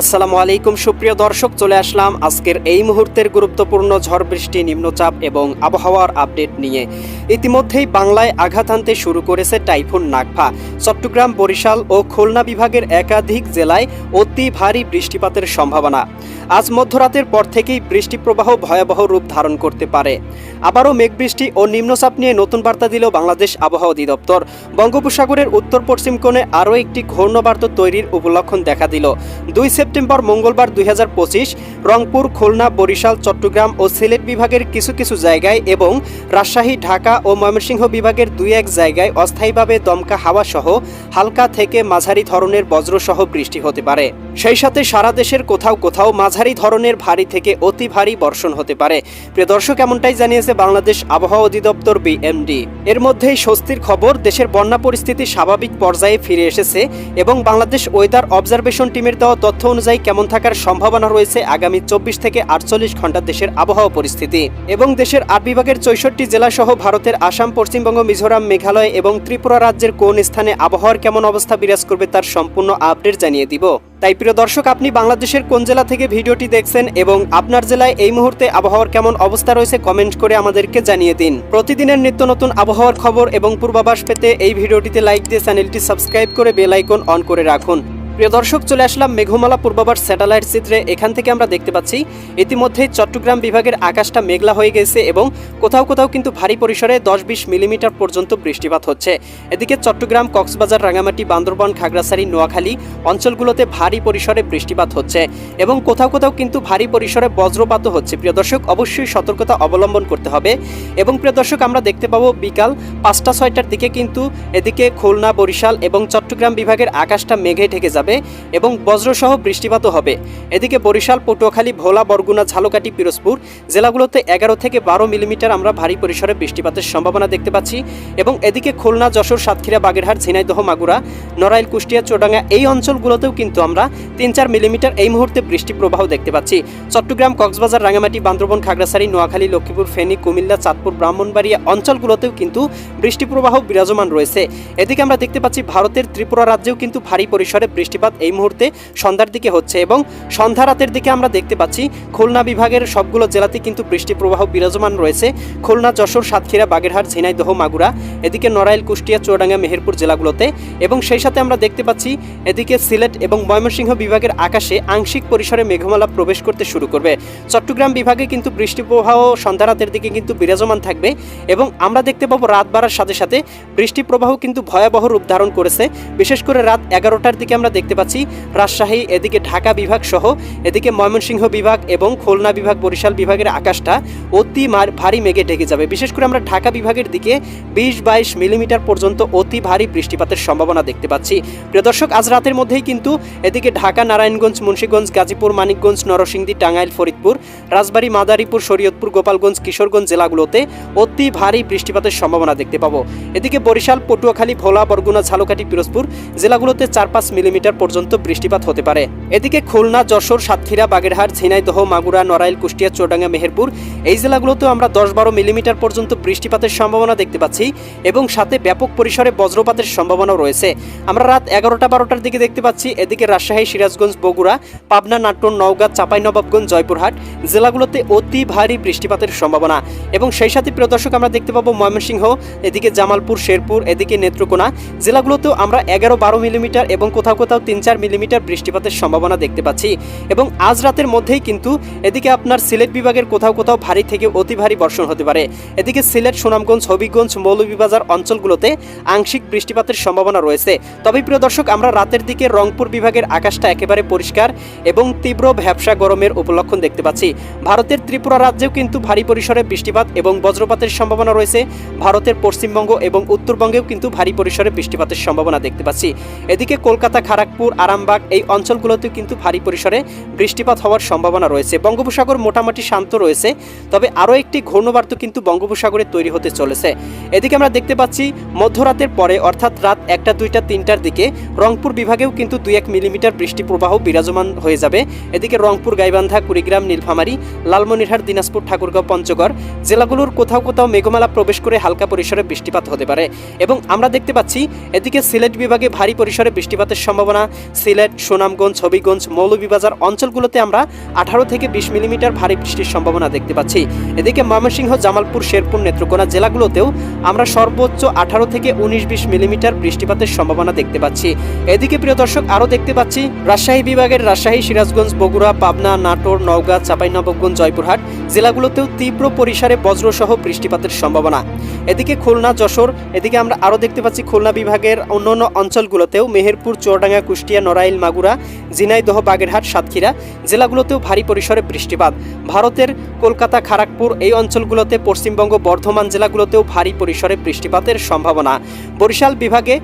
আসসালামু আলাইকুম, সুপ্রিয় দর্শক, চলে আসলাম আজকের এই মুহূর্তের গুরুত্বপূর্ণ ঝড় বৃষ্টি, নিম্নচাপ এবং আবহাওয়ার আপডেট নিয়ে। ইতিমধ্যেই বাংলায় আঘাত আনতে শুরু করেছে টাইফুন নাগফা। চট্টগ্রাম, বরিশাল ও খুলনা বিভাগের একাধিক জেলায় অতি ভারী বৃষ্টিপাতের সম্ভাবনা। আজ মধ্যরাতের পর থেকেই বৃষ্টি প্রবাহ ভয়াবহ রূপ ধারণ করতে পারে। আবারও মেঘবৃষ্টি ও নিম্নচাপ নিয়ে নতুন বার্তা দিল বাংলাদেশ আবহাওয়া অধিদপ্তর। বঙ্গোপসাগরের উত্তর পশ্চিম কোণে আরও একটি ঘূর্ণবার্ত তৈরির উপলক্ষণ দেখা দিল। দুই সেপ্টেম্বর, মঙ্গলবার দুই হাজার পঁচিশ, রংপুর, খুলনা, বরিশাল, চট্টগ্রাম ও সিলেট বিভাগের কিছু কিছু জায়গায় এবং রাজশাহী, ঢাকা ও ময়মনসিংহ বিভাগের দুই এক জায়গায় অস্থায়ীভাবে দমকা হাওয়া সহ হালকা থেকে মাঝারি ধরনের বজ্রসহ বৃষ্টি হতে পারে। সেই সাথে সারা দেশের কোথাও কোথাও মাঝারি ধরনের ভারী থেকে অতি ভারী বর্ষণ হতে পারে। প্রিয় দর্শক, এমনটাই জানিয়েছে বাংলাদেশ আবহাওয়া অধিদপ্তর বিএমডি। এর মধ্যেই স্বস্তির খবর, দেশের বন্যা পরিস্থিতি স্বাভাবিক পর্যায়ে ফিরে এসেছে এবং বাংলাদেশ ওয়েদার অবজারভেশন টিমের দেওয়া তথ্য অনুযায়ী কেমন থাকার সম্ভাবনা রয়েছে আগামী চব্বিশ থেকে আটচল্লিশ ঘণ্টা দেশের আবহাওয়া পরিস্থিতি। এবং দেশের আট বিভাগের চৌষট্টি জেলা সহ ভারতের আসাম, পশ্চিমবঙ্গ, মিজোরাম, মেঘালয় এবং ত্রিপুরা রাজ্যের কোন স্থানে আবহাওয়ার কেমন অবস্থা বিরাজ করবে তার সম্পূর্ণ আপডেট জানিয়ে দিব। তাই প্রিয় দর্শক, আপনি বাংলাদেশের কোন জেলা থেকে ভিডিওটি দেখছেন এবং আপনার জেলায় এই মুহূর্তে আবহাওয়ার কেমন অবস্থা রয়েছে কমেন্ট করে আমাদেরকে জানিয়ে দিন। প্রতিদিনের নিত্য নতুন আবহাওয়ার খবর এবং পূর্বাভাস পেতে এই ভিডিওটিতে লাইক দিয়ে চ্যানেলটি সাবস্ক্রাইব করে বেল আইকন অন করে রাখুন। প্রিয় দর্শক, চলে আসলাম মেঘমালা পূর্বাভাস স্যাটেলাইট চিত্রে। এখান থেকে আমরা দেখতে পাচ্ছি ইতিমধ্যেই চট্টগ্রাম বিভাগের আকাশটা মেঘলা হয়ে গেছে এবং কোথাও কোথাও কিন্তু ভারী পরিসরে দশ বিশ মিলিমিটার পর্যন্ত বৃষ্টিপাত হচ্ছে। এদিকে চট্টগ্রাম, কক্সবাজার রাঙামাটি বান্দরবান, খাগড়াছড়ি, নোয়াখালী অঞ্চলগুলোতে ভারী পরিসরে বৃষ্টিপাত হচ্ছে এবং কোথাও কোথাও কিন্তু ভারী পরিসরে বজ্রপাতও হচ্ছে। প্রিয় দর্শক, অবশ্যই সতর্কতা অবলম্বন করতে হবে এবং প্রিয় দর্শক, আমরা দেখতে পাবো বিকাল পাঁচটা ছয়টার দিকে কিন্তু এদিকে খুলনা, বরিশাল এবং চট্টগ্রাম বিভাগের আকাশটা মেঘে ঢেকে যাবে। এবং বজ্রসহ বৃষ্টিপাতও হবে। এদিকে বরিশাল, পটুয়াখালী, ভোলা, বরগুনা, ঝালকাঠি, পিরোজপুর জেলাগুলোতে এগারো থেকে বারো মিলিমিটার আমরা ভারী পরিসরে বৃষ্টিপাতের সম্ভাবনা দেখতে পাচ্ছি এবং এদিকে খুলনা, যশোর, সাতক্ষীরা, বাগেরহাট, ঝিনাইদহ, মাগুরা, নড়াইল, কুষ্টিয়া চোডাঙ্গা এই অঞ্চলগুলোতেও কিন্তু আমরা তিন চার মিলিমিটার এই মুহূর্তে বৃষ্টি প্রবাহ দেখতে পাচ্ছি। চট্টগ্রাম, কক্সবাজার রাঙামাটি বান্দরবন, খাগড়াছড়ি, নোয়াখালী, লক্ষ্মীপুর, ফেনী, কুমিল্লা, চাঁদপুর, ব্রাহ্মণবাড়িয়া অঞ্চলগুলোতেও কিন্তু বৃষ্টি প্রবাহ বিরাজমান রয়েছে। এদিকে আমরা দেখতে পাচ্ছি ভারতের ত্রিপুরা রাজ্যেও কিন্তু ভারী পরিসরে বৃষ্টিপাত এই মুহূর্তে সন্ধ্যার দিকে হচ্ছে এবং সন্ধ্যা রাতের দিকে আমরা দেখতে পাচ্ছি খুলনা বিভাগের সবগুলো জেলাতে কিন্তু বৃষ্টি প্রবাহ বিরাজমান রয়েছে। খুলনা, যশোর, সাতক্ষীরা, বাগেরহাট, ঝিনাইদহ, মাগুরা, এদিকে নড়াইল, কুষ্টিয়া, চুয়াডাঙ্গা, মেহেরপুর জেলাগুলোতে এবং সেই সাথে আমরা দেখতে পাচ্ছি এদিকে সিলেট এবং ময়মনসিংহ বিভাগের আকাশে আংশিক পরিসরে মেঘমালা প্রবেশ করতে শুরু করবে। চট্টগ্রাম বিভাগে কিন্তু বৃষ্টি প্রবাহ সন্ধ্যা রাতের দিকে কিন্তু বিরাজমান থাকবে এবং আমরা দেখতে পাবো রাত বাড়ার সাথে সাথে বৃষ্টি প্রবাহ কিন্তু ভয়াবহ রূপ ধারণ করেছে। বিশেষ করে রাত এগারোটার দিকে আমরা দেখতে পাচ্ছি। রাজশাহী, এদিকে ঢাকা বিভাগ সহ এদিকে ময়মনসিংহ বিভাগ এবং খুলনা বিভাগ, বরিশাল বিভাগের আকাশটা অতি ভারী মেঘে ঢেকে যাবে। বিশেষ করে আমরা ঢাকা বিভাগের দিকে বিশ বাইশ মিলিমিটার পর্যন্ত অতি ভারী বৃষ্টিপাতের সম্ভাবনা দেখতে পাচ্ছি। প্রিয় দর্শক, আজ রাতের মধ্যেই কিন্তু এদিকে ঢাকা, নারায়ণগঞ্জ, মুন্সীগঞ্জ, গাজীপুর, মানিকগঞ্জ, নরসিংদী, টাঙ্গাইল, ফরিদপুর, রাজবাড়ী, মাদারীপুর, শরীয়তপুর, গোপালগঞ্জ, কিশোরগঞ্জ জেলাগুলোতে অতি ভারী বৃষ্টিপাতের সম্ভাবনা দেখতে পাবো। এদিকে বরিশাল, পটুয়াখালী, ভোলা, বরগুনা, ঝালকাঠি, পিরোজপুর জেলাগুলোতে চার পাঁচ মিলিমিটার পর্যন্ত বৃষ্টিপাত হতে পারে। এদিকে খুলনা, যশোর, সাতক্ষীরা, বাগেরহাট, ঝিনাইদহ, মাগুরা, নড়াইল, কুষ্টিয়া চুয়াডাঙ্গা মেহেরপুর এই জেলাগুলোতেও আমরা দশ বারো মিলিমিটার পর্যন্ত বৃষ্টিপাতের সম্ভাবনা দেখতে পাচ্ছি এবং সাথে ব্যাপক পরিসরে বজ্রপাতের সম্ভাবনাও রয়েছে। আমরা রাত এগারোটা বারোটার দিকে দেখতে পাচ্ছি এদিকে রাজশাহী, সিরাজগঞ্জ, বগুড়া, পাবনা নাট্টন নওগাঁ, চাঁপাইনবাবগঞ্জ, জয়পুরহাট জেলাগুলোতে অতি ভারী বৃষ্টিপাতের সম্ভাবনা এবং সেই সাথে, প্রিয় দর্শক, আমরা দেখতে পাবো ময়মনসিংহ, এদিকে জামালপুর, শেরপুর, এদিকে নেত্রকোনা জেলাগুলোতেও আমরা এগারো বারো মিলিমিটার এবং কোথাও কোথাও তিন চার মিলিমিটার বৃষ্টিপাতের সম্ভাবনা দেখতে পাচ্ছি এবং আজ রাতের মধ্যেই কিন্তু এদিকে আপনার সিলেট বিভাগের কোথাও কোথাও ভারী থেকে অতি ভারী বর্ষণ হতে পারে। এদিকে সিলেট, সুনামগঞ্জ, হবিগঞ্জ, মৌলভীবাজার অঞ্চলগুলোতে আংশিক বৃষ্টিপাতের সম্ভাবনা রয়েছে। তবে প্রিয় দর্শক, আমরা রাতের দিকে রংপুর বিভাগের আকাশটা একেবারে পরিষ্কার এবং তীব্র ভ্যাবসা গরমের উপলক্ষণ দেখতে পাচ্ছি। ভারতের ত্রিপুরা রাজ্যেও কিন্তু ভারী পরিসরে বৃষ্টিপাত এবং বজ্রপাতের সম্ভাবনা রয়েছে। ভারতের পশ্চিমবঙ্গ এবং উত্তরবঙ্গেও কিন্তু ভারী পরিসরে বৃষ্টিপাতের সম্ভাবনা দেখতে পাচ্ছি। এদিকে কলকাতা খড়গপুর আরামবাগ এই অঞ্চলগুলোতেও কিন্তু ভারী পরিসরে বৃষ্টিপাত হওয়ার সম্ভাবনা রয়েছে। বঙ্গোপসাগর মোটামুটি শান্ত রয়েছে, তবে আরও একটি ঘূর্ণবার্ত কিন্তু বঙ্গোপসাগরে তৈরি হতে চলেছে। এদিকে আমরা দেখতে পাচ্ছি, মধ্যরাতের পরে, অর্থাৎ রাত একটা, দুইটা, তিনটার দিকে, রংপুর বিভাগেও কিন্তু দুই, এক মিলিমিটার বৃষ্টি প্রবাহ বিরাজমান হয়ে যাবে। এদিকে রংপুর, গাইবান্ধা, কুড়িগ্রাম, নীলফামারী, লালমনিরহাট, দিনাজপুর, ঠাকুরগাঁও, পঞ্চগড় জেলাগুলোর কোথাও কোথাও মেঘমালা প্রবেশ করে হালকা পরিসরে বৃষ্টিপাত হতে পারে। এবং আমরা দেখতে পাচ্ছি, এদিকে সিলেট বিভাগে ভারী পরিসরে বৃষ্টিপাতের সম্ভাবনা সম্ভাবনা সিলেট, সুনামগঞ্জ, হবিগঞ্জ, মৌলভীবাজার অঞ্চলগুলোতে আমরা আঠারো থেকে বিশ মিলিমিটার ভারী বৃষ্টির সম্ভাবনা দেখতে পাচ্ছি। এদিকে ময়মনসিংহ, জামালপুর, শেরপুর, নেত্রকোনা জেলাগুলোতেও আমরা সর্বোচ্চ আঠারো থেকে উনিশ বিশ মিলিমিটার বৃষ্টিপাতের সম্ভাবনা দেখতে পাচ্ছি। এদিকে প্রিয় দর্শক, আরও দেখতে পাচ্ছি রাজশাহী বিভাগের রাজশাহী, সিরাজগঞ্জ, বগুড়া, পাবনা, নাটোর, নওগাঁ, চাঁপাইনবাবগঞ্জ, জয়পুরহাট জেলাগুলোতেও তীব্র পরিসরে বজ্রসহ বৃষ্টিপাতের সম্ভাবনা। এদিকে খুলনা, যশোর, এদিকে আমরা আরও দেখতে পাচ্ছি খুলনা বিভাগের অন্যান্য অঞ্চলগুলোতেও মেহেরপুর, চুয়াডাঙ্গা কুষ্টিয়া, নড়াইল, মাগুরা, ঝিনাইদহ, বাগেরহাট, সাতক্ষীরা জেলাগুলোতেও ভারী পরিসরে বৃষ্টিপাত। ভারতের কলকাতা খড়গপুর এই অঞ্চলগুলোতে পশ্চিমবঙ্গ, বর্ধমান জেলাগুলোতেও ভারী পরিসরে বৃষ্টিপাতের সম্ভাবনা। বরিশাল বিভাগে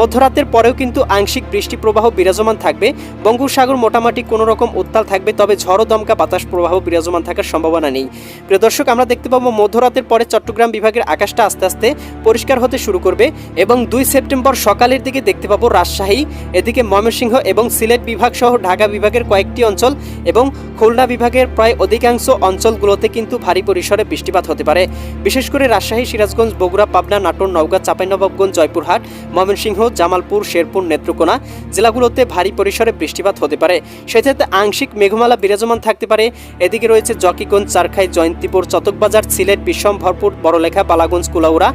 মধ্যরাতের পরেও কিন্তু আংশিক বৃষ্টি প্রবাহ বিরাজমান থাকবে। বঙ্গোপসাগর মোটামুটি কোনো রকম উত্তাল থাকবে, তবে ঝড়ো দমকা বাতাস প্রবাহ বিরাজমান থাকার সম্ভাবনা নেই। প্রিয় দর্শক, আমরা দেখতে পাবো মধ্যরাতের পরে চট্টগ্রাম বিভাগের আকাশটা আস্তে আস্তে পরিষ্কার হতে শুরু করবে এবং দুই সেপ্টেম্বর সকালের দিকে দেখতে পাবো রাজশাহী এদিকে ময়মনসিংহ এবং সিলেট বিভাগ সহ ঢাকা বিভাগের কয়েকটি অঞ্চল এবং খুলনা বিভাগের প্রায় অধিকাংশ অঞ্চলগুলোতে কিন্তু ভারী পরিসরে বৃষ্টিপাত হতে পারে। বিশেষ করে রাজশাহী, সিরাজগঞ্জ, বগুড়া, পাবনা, নাটোর, নওগাঁ, চাঁপাইনবাবগঞ্জ, জয়পুরহাট, ময়মনসিংহ, জামালপুর, শেরপুর, নেত্রকোনা জেলাগুলোতে ভারী পরিসরে বৃষ্টিপাত হতে পারে। সেক্ষেত্রে আংশিক মেঘমালা বিরাজমান থাকতে পারে। এদিকে রয়েছে জকিগঞ্জ, চারখাই, জয়ন্তীপুর, চতকবাজার, সিলেট, বিশ্বম্ভরপুর, বড়লেখা, বালাগঞ্জ, কুলাউড়া।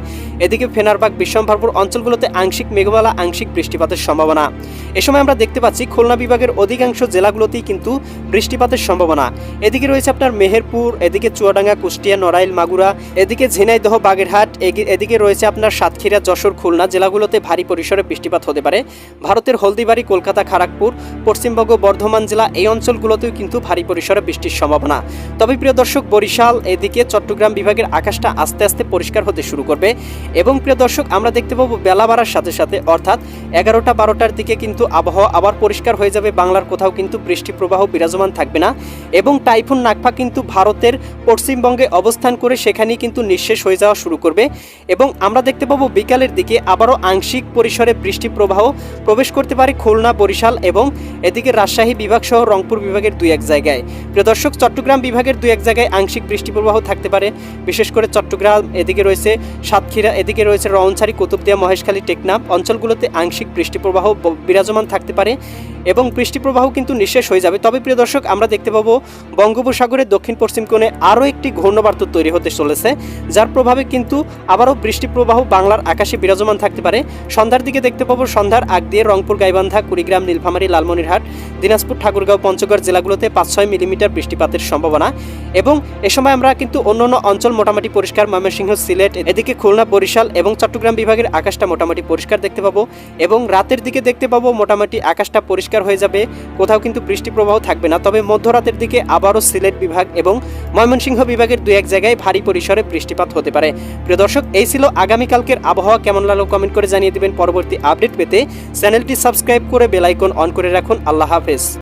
এদিকে ফেনারবাগ, বিশ্বম্ভরপুর অঞ্চলগুলোতে আংশিক মেঘমালা, আংশিক বৃষ্টিপাতের সম্ভাবনা। এ সময় আমরা দেখতে পাচ্ছি খুলনা বিভাগের অধিকাংশ জেলাগুলোতেই কিন্তু বৃষ্টিপাতের সম্ভাবনা। এদিকে রয়েছে আপনার মেহেরপুর, এদিকে চুয়াডাঙ্গা, কুষ্টিয়া, নড়াইল, মাগুরা, এদিকে ঝিনাইদহ, বাগেরহাট এদিকে রয়েছে আপনার সাতক্ষীরা, যশোর, খুলনা জেলাগুলোতে ভারী পরিসরে বৃষ্টিপাত হতে পারে। ভারতের হলদিবাড়ি, কলকাতা খড়গপুর পশ্চিমবঙ্গ, বর্ধমান জেলা এই অঞ্চলগুলোতেও কিন্তু ভারী পরিসরে বৃষ্টির সম্ভাবনা। তবে প্রিয় দর্শক, বরিশাল, এদিকে চট্টগ্রাম বিভাগের আকাশটা আস্তে আস্তে পরিষ্কার হতে শুরু করবে। এবং প্রিয় দর্শক, আমরা দেখতে পাবো বেলা বাড়ার সাথে সাথে, অর্থাৎ এগারোটা বারোটার দিকে কিন্তু আবহাওয়া আবার পরিষ্কার হয়ে যাবে। বাংলার কোথাও কিন্তু বৃষ্টি প্রবাহ বিরাজমান থাকবে না। এবং টাইফুন নাকফা কিন্তু ভারতের পশ্চিমবঙ্গে অবস্থান করে সেখানেই কিন্তু নিঃশেষ হয়ে যাওয়া শুরু করবে। এবং আমরা দেখতে পাবো বিকালের দিকে আবারও আংশিক পরিসরে বৃষ্টি প্রবাহ প্রবেশ করতে পারে খুলনা, বরিশাল এবং এদিকে রাজশাহী বিভাগ সহ রংপুর বিভাগের দুই এক জায়গায়। প্রিয় দর্শক, চট্টগ্রাম বিভাগের দুই এক জায়গায় আংশিক বৃষ্টি প্রবাহ থাকতে পারে। বিশেষ করে চট্টগ্রাম এদিকে রয়েছে সাতক্ষীরা, এদিকে রয়েছে রওনছাড়ি, কুতুবদিয়া, মহেশখালী, টেকনাফ অঞ্চলগুলোতে আংশিক বৃষ্টি প্রবাহ ব- বিরাজমান থাকতে পারে এবং বৃষ্টি প্রবাহ কিন্তু নিঃশেষ হয়ে যাবে। তবে প্রিয় দর্শক, আমরা দেখতে পাবো বঙ্গোপসাগরের দক্ষিণ পশ্চিম কোণে আরও একটি ঘূর্ণবার্ত তৈরি হতে চলেছে, যার প্রভাবে কিন্তু আবারও বৃষ্টি প্রবাহ বাংলার আকাশে বিরাজমান থাকতে পারে। সন্ধ্যার দিকে দেখতে পাবো সন্ধ্যার আগ দিয়ে রংপুর, গাইবান্ধা, কুড়িগ্রাম, নীলফামারী, লালমনিরহাট, দিনাজপুর, ঠাকুরগাঁও, পঞ্চগড় জেলাগুলোতে পাঁচ ছয় মিলিমিটার বৃষ্টিপাতের সম্ভাবনা এবং এ সময় আমরা কিন্তু অন্য অন্য অঞ্চল মোটামুটি পরিষ্কার, ময়মনসিংহ, সিলেট, এদিকে খুলনা, বরিশাল এবং চট্টগ্রাম বিভাগের আকাশটা মোটামুটি পরিষ্কার দেখতে পাবো এবং রাতের দিকে দেখতে পাবো মোটামুটি আকাশটা পরিষ্কার হয়ে যাবে, কোথাও কিন্তু বৃষ্টি প্রবাহ থাকবে না। তবে মধ্যরাতের দিকে আবারও সিলেট বিভাগ এবং ময়মনসিংহ বিভাগের দুই এক জায়গায় ভারী পরিসরে বৃষ্টিপাত হতে পারে। প্রিয় দর্শক, এই ছিল আগামীকালকের আবহাওয়া কেমন লাগল কমেন্ট করে জানিয়ে দেবেন। পরবর্তী আপডেট পেতে চ্যানেলটি সাবস্ক্রাইব করে বেলাইকন অন করে রাখুন। আল্লাহ হাফেজ।